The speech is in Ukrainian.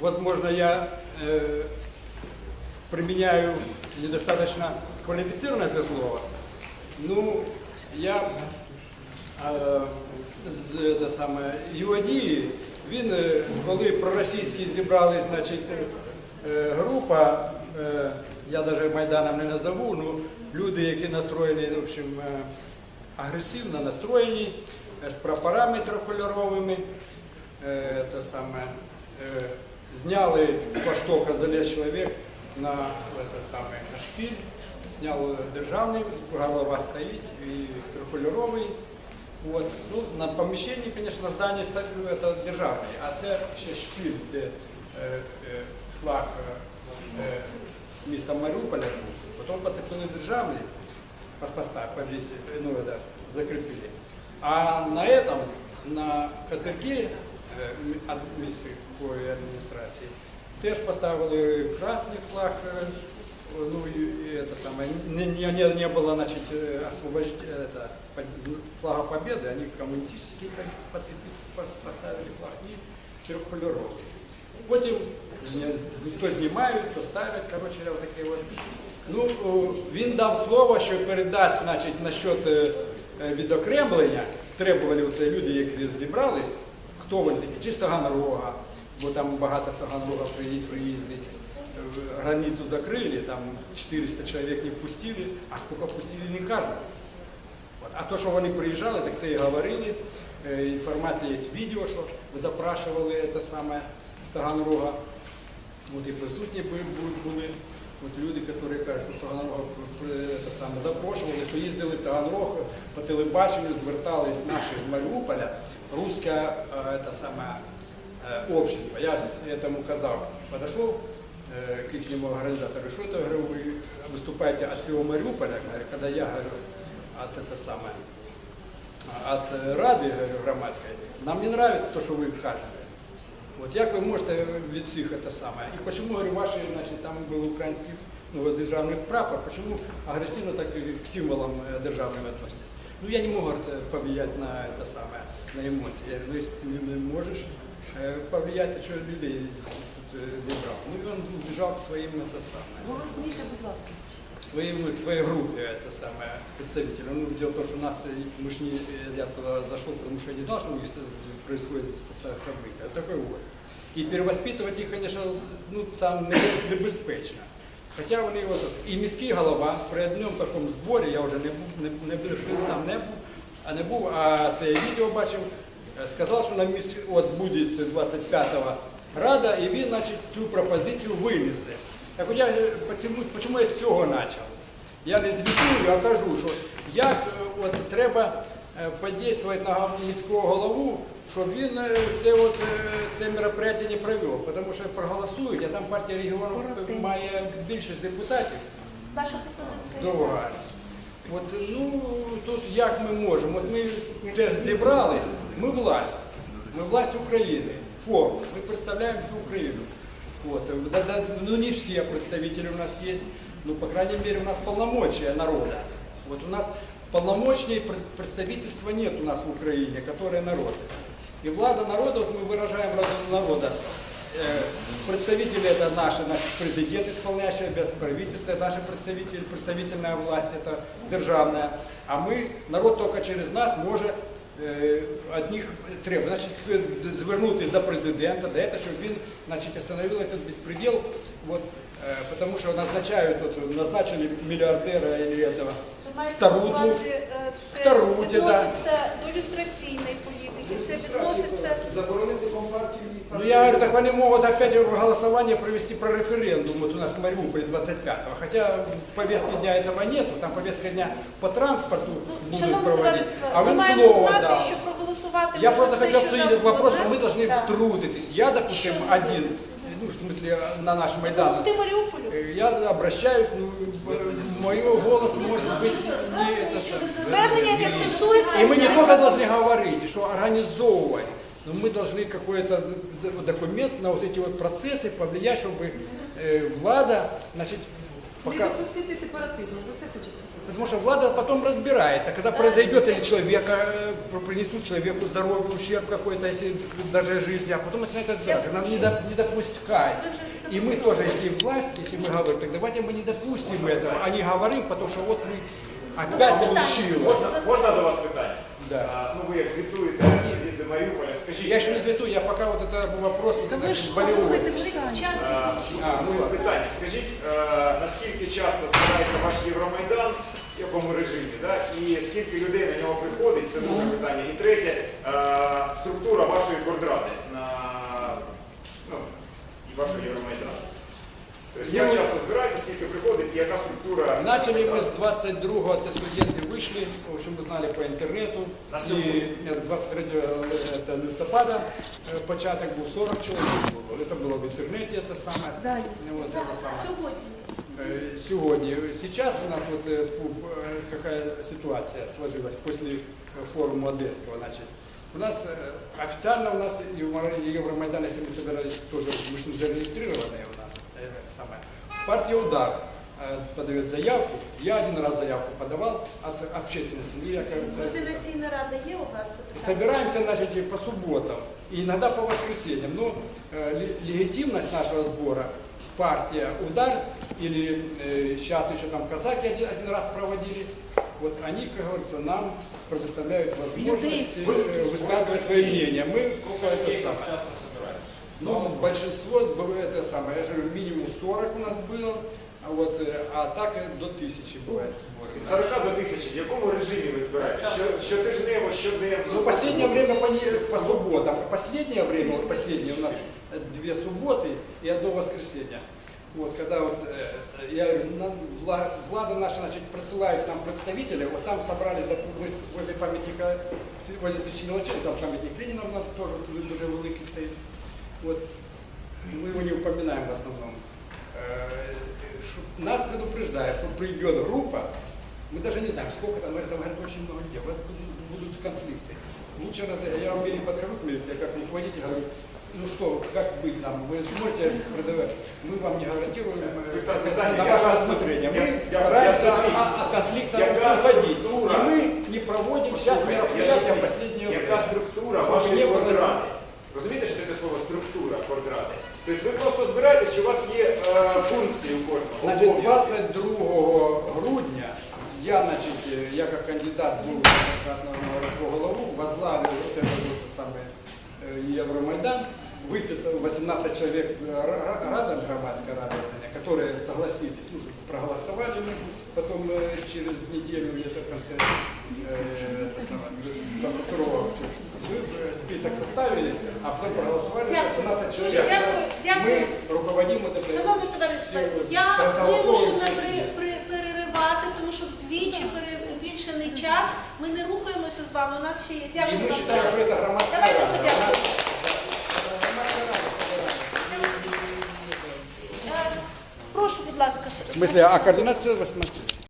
возможно, я э, применяю недостаточно квалифицированное это слово. Ну, я е, з те саме, Юадії, він, е, коли проросійські зібрали, значить, е, група, е, я навіть Майданом не назову, ну, люди, які настроєні, в общем, е, агресивно настроєні, е, з прапорами трикольоровими, е, те саме, е, зняли з фаштока залез чоловік на, це саме, на шпиль, зняв державний, голова стоїть і трикольоровий. Вот. Ну, на помещении, конечно, здание ста- ну, это державне, а це ще шпиль, де е, е, флаг е, е, міста Маріуполя був. Потім поцепили державний, паспоста повесили, ну, это, закрепили. А на этом, на козырьке е, м- ад- міської адміністрації, теж поставили красний флаг, е, ну и, и это самое, не, не, не, не было, значит, э, освобождения, это, под- флага победы, они коммунистический по цепи пос- поставили флаг и трехкольоровый. Потім зня- з- то знімають, то ставлять, коротше, таке от. Ну, о, він дав слово, що передасть, значить, насчет е, е, відокремлення, требували оце люди, які зібрались, хто вони такі, чи з Таганрога, бо там багато з Таганрога приї- приїздить. Э, границу закрыли, там 400 человек не впустили, а сколько впустили, не кажуть. А то, що вони приїжджали, так це і говорили. Е, Інформація є відео, що запрашували це саме з Таганрога. От і присутні бу- бу- були от люди, які кажуть, що Таганрога це саме запрошували, що їздили в Таганрог по телебаченню, звертались наші з Маріуполя, русське е, це саме э, общество. Я с- этому казав, подошел э, к их организатору, что это, говорю, вы выступаете от всего Мариуполя, говорю, когда я говорю, от это самое, от э, Рады, говорю, громадской, нам не нравится то, что вы кажете. Вот як ви можете від цих це саме? І почему, говорю, ваші, значить, там був український ну, державний прапор, почему агресивно так і к символам е, державним відносяться? Ну я не можу говорить, повлиять на это самое, на эмоции. Я говорю, ну если ты не можешь э, повлиять, то что людей тут э, забрал? Ну и он убежал к своим это самое Голосніше, будь ласка. к своим, к своей группе это самое представителям. Ну, дело в том, что у нас, э, мы ж не, я туда зашел, потому что я не знал, что у них с- происходит с- с- события. А такой вот. И перевоспитывать их, конечно, ну, там небез- небезпечно. Хоча вони от, і міський голова при одному такому зборі, я вже не був, не, не там не був, а не був, а це відео бачив, е, сказав, що на місці от буде 25-го рада, і він, значить, цю пропозицію винесе. Так от я е, почему я з цього почав? Я не звітую, а кажу, що як е, от, треба подействувати на міського голову, щоб він е, це, от, е, це мероприятие не провів. Тому що проголосують, а там партія регіону має більшість депутатів. Ваша пропозиція? Друга. От, ну, тут як ми можемо? От ми теж зібрались, ми власть. Ми власть України. Форум. Ми представляємо всю Україну. Вот. Да- да, ну не все представители у нас есть, ну, по крайней мере, у нас полномочия народа. Вот у нас полномочнее пред- представительства нет у нас в Украине, которое народ. И влада народа, вот мы выражаем владу народа, Э, Представители это наши, наш президент, исполняющий обязанности правительства, это наши представители, представительная власть, это державная. А мы, народ только через нас може е, од них треба. Значить, е, звернутися до президента, до этого, щоб він значить, остановив этот беспредел. Вот, е, потому что назначают, вот, назначили миллиардера или этого. Ви маєте Втору, на ну, увазі, е, це втору, да. відноситься до люстраційної я говорю, так они могут опять голосование провести про референдум вот у нас в Мариуполе 25-го. Хотя повестки дня этого нету, там повестка дня по транспорту будут Шановне проводить. товариство, А ми він маємо слово знати, дав. що проголосувати Я можна просто все, хотел що обсудить этот завгодно, вопрос, да? что мы должны Да. втрутитись. Я, допустим, Что вы один, ну, в смысле, на наш Майдан, Допомогти Маріуполю? э, я обращаюсь, ну, мой голос может быть не это самое. Звернення, яке стосується... И мы не только должны говорить, что организовывать, но мы должны какой-то документ на вот эти вот процессы повлиять, чтобы э, влада, значит, Пока- допустити сепаратизму, ви це хочете сказати? Потому что влада потом разбирается, когда произойдет или человека, э, принесут человеку здоровье, ущерб какой-то, если даже жизни, а потом начинает разбираться. Надо не, доп- не допускать. И мы тоже, если власть, если мы говорим, так давайте мы не допустим этого, а не говорим, потому что вот мы опять получилось. Можна, можна до вас питання? Да. А, ну ви як звітуєте від Маріуполя, скажіть. Я еще не цвету, я пока вот это вопрос, вот Та ви ж болевой. послухайте вже час. А, А, ну ну, ладно. питання. Скажіть, е, наскільки часто збирається ваш Євромайдан, в якому режимі, да? і скільки людей на нього приходить, це друге питання. І третє, е, структура вашої бордради на ну, і вашого Євромайдану. Тобто, як Ну, часто приходить і яка структура? Начали мы с 22-го, это студенты вышли, в общем, мы знали по интернету. На И сьогодні? э, 23 это листопада э, початок был 40 человек. было. Это было в интернете, это самое. Да. Ну, вот это самое. Сьогодні. Э, Сегодня. Сейчас у нас вот э, пу- э, какая ситуация сложилась после э, форума Одесского, значит. У нас э, официально у нас Евро- Евромайдан, если мы собирались тоже, мы же не зарегистрированные у нас, э, это Самое. Партия «Удар» э, подает заявку. Я один раз заявку подавал от общественности. Ну, я, кажется, Координаційна рада є у вас? Собираемся, значит, по субботам, и иногда по воскресеньям. Но э, ле- легитимность нашего сбора партия «Удар» или э, сейчас еще там казаки один, один раз проводили, вот они, как говорится, нам предоставляют возможность э, высказывать свои мнения. Мы это самое. Ну, большинство, бывает это самое, я же говорю, минимум 40 у нас было, а, вот, э, а так и до тысячи бывает сбор. Від 40 до 1000, в якому режимі ви збираєте? Що, щотижнево, щоденно? Ну, последнее время по, не- по субботам. Последнее время, вот последнее у нас э, две субботы и одно воскресенье. Вот, когда вот, э, я говорю, на- вла- влада наша, значит, присылает нам представителей, вот там собрались, допустим, мы с- возле памятника, возле тысячи мелочей, там памятник Ленина у нас тоже тут дуже великий стоит. Вот, мы его не упоминаем в основном. Э, ш- Нас предупреждают, что придет группа, мы даже не знаем, сколько там, это говорят очень много людей, у вас будут, будут конфликты. Лучше раз, я вам или подхожу к милиции, я как руководитель говорю, ну что, как быть нам, вы можете продавать, мы вам не гарантируем, э, Александр это Александрович, на я ваше вас- усмотрение. Мы я- я- стараемся я зрозумів. от, от конфликта Яка уходить. структура? И мы не проводим сейчас Послухайте, я мероприятия в розумію, последнее Яка время. структура Щоб вашої не було- квадрати? Розумієте, що таке слово структура квадрати? Тобто ви просто збираєтесь, що у вас є е, функції у кожного. Значить, обов'язки. 22 грудня я, значить, е, я как кандидат був на городского голову, возглавил вот это вот самое э, Евромайдан, выписал 18 человек э, ра- ра- рада, громадская рада, которые согласились, ну, проголосовали мы, потом э, через неделю где-то в конце э, это самое, конце второго вы э, список составили, а потом проголосовали Дякую. 18 Дуже человек. дякую, дякую. Мы руководим вот этой Шановне товариство, я вимушена при- при- переривати, тому що вдвічі перебільшений час. Ми не рухаємося з вами. У нас ще є И дякую. мы вам считаем, дуже. что это громадская Давайте рада. подякуємо. Ласка, В смысле, а координация 8